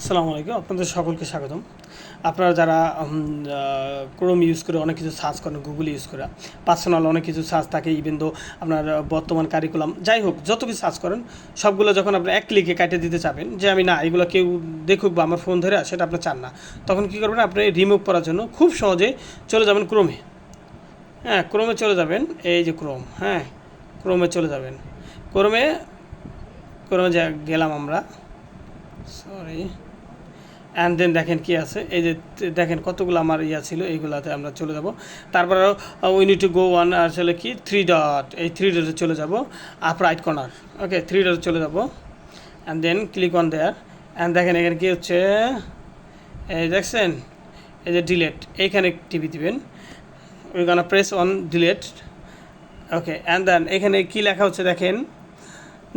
আসসালামু আলাইকুম, আপনাদের সকলকে স্বাগতম। আপনারা যারা ক্রোম ইউজ করে অনেক কিছু সার্চ করেন গুগল ইউজ করে পার্সোনাল অনেক কিছু সার্চ থাকে ইভেন দো আপনার বর্তমান কারিকুলাম যাই হোক, যত কিছু সার্চ করেন, সবগুলো যখন আপনি এক ক্লিকে কাটে দিতে চাবেন, যে আমি না, এগুলো কেউ দেখুক বা আমার ফোন ধরে সেটা আপনি চান না, তখন কী করবেন, আপনি রিমুভ করার জন্য খুব সহজে চলে যাবেন ক্রোমে হ্যাঁ ক্রোমে চলে যাবেন, এই যে ক্রোম হ্যাঁ ক্রোমে চলে যাবেন। ক্রোমে ক্রোমে গেলাম আমরা সরি অ্যান্ড দেন দেখেন কি আছে? এই যে দেখেন কতগুলো আমার ইয়া ছিল, এইগুলাতে আমরা চলে যাব। তারপরে we need to go one আসলে কি? থ্রি ডট এই থ্রি ডটে চলে যাব। Up right corner okay three ডটে চলে যাব। And then click on there and দেখেন এখানে কী হচ্ছে? এই দেখছেন? এই যে ডিলেট এইখানে টিভি দিবেন। We press on delete okay and then এখানে কী লেখা হচ্ছে দেখেন?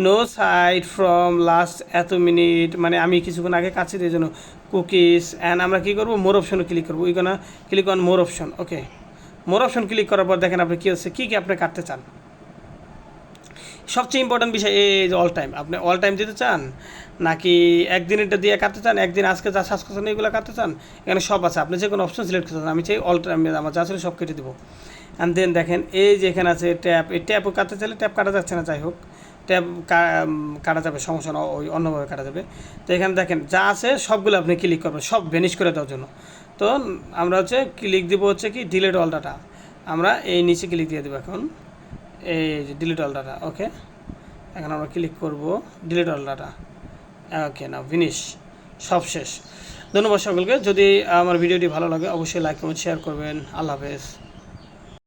নো সাইড ফ্রম লাস্ট এত মিনিট মানে আমি কিছুক্ষণ আগে কাছে দিয়ে জন্য কুকিজ অ্যান্ড আমরা কী করব? মোর অপশনে ক্লিক করব। We gonna click on more option okay more option click করার পর দেখেন আপনি কী হচ্ছে, কী কী আপনি কাটতে চান? সবচেয়ে ইম্পর্টেন্ট বিষয় এই যে অল টাইম আপনি অল টাইম দিতে চান, নাকি একদিনেরটা দিয়ে কাটতে চান, একদিন আজকে যা শ্বাস করছেন এগুলো কাটতে চান? এখানে সব আছে, আপনি যে কোনো অপশন সিলেক্ট করতে চান, আমি চাই অল টাইম আমার যা ছিল সব কেটে দেবো। অ্যান্ড দেন দেখেন, এই যে এখানে আছে ট্যাপ এই ট্যাপও কাটতে চাইলে ট্যাপ কাটা যাচ্ছে না, যাই হোক। ট্যাপ কাটা যাবে, সমস্যা না, ওই অন্যভাবে কাটা যাবে। তো এখানে দেখেন, যা আছে সবগুলো আপনি ক্লিক করবেন, সব ভ্যানিশ করে দেওয়ার জন্য। তো আমরা হচ্ছে ক্লিক দিব হচ্ছে কি ডিলেট অল ডাটা আমরা এই নিচে ক্লিক দিয়ে দেবো এখন। এই যে ডিলিট অল ডাটা ওকে এখন আমরা ক্লিক করব ডিলিট অল ডাটা ওকে না ফিনিশ সব শেষ। ধন্যবাদ সকলকে। যদি আমার ভিডিওটি ভালো লাগে, অবশ্যই লাইক কমেন্ট শেয়ার করবেন। আল্লাহ হাফেজ।